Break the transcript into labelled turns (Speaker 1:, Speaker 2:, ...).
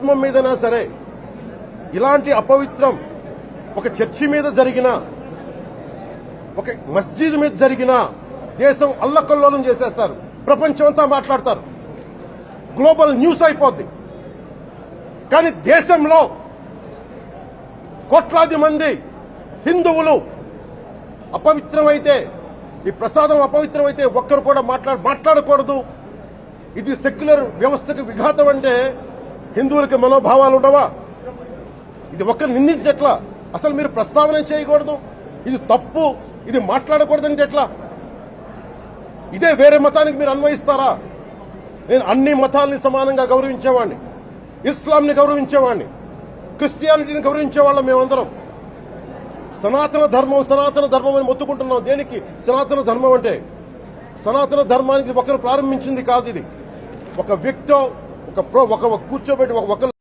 Speaker 1: ధర్మం మీదనా సరే ఇలాంటి అపవిత్రం ఒక చర్చి మీద జరిగిన ఒక మస్జిద్ మీద జరిగిన దేశం అల్లకల్లోలం చేసేస్తారు. ప్రపంచం అంతా మాట్లాడతారు. గ్లోబల్ న్యూస్ అయిపోద్ది. కానీ దేశంలో కోట్లాది మంది హిందువులు అపవిత్రమైతే ఈ ప్రసాదం అపవిత్రమైతే ఒక్కరు కూడా మాట్లా మాట్లాడకూడదు. ఇది సెక్యులర్ వ్యవస్థకు విఘాతం అంటే హిందువులకి మనోభావాలు ఉండవా? ఇది ఒక్కరు నిందించట్లా? అసలు మీరు ప్రస్తావన చేయకూడదు? ఇది తప్పు? ఇది మాట్లాడకూడదంటే ఎట్లా ఇదే వేరే మతానికి మీరు అన్వయిస్తారా? నేను అన్ని మతాల్ని సమానంగా గౌరవించేవాడిని ఇస్లాంని గౌరవించేవాడిని క్రిస్టియానిటీని గౌరవించేవాళ్ళం మేమందరం. సనాతన ధర్మం సనాతన ధర్మం అని మొత్తుకుంటున్నాం. దేనికి? సనాతన ధర్మం అంటే సనాతన ధర్మానికి ఒకరు ప్రారంభించింది కాదు ఇది. ఒక వ్యక్తో ఒక ప్రో ఒక కూర్చోబెట్టి ఒక ఒకరు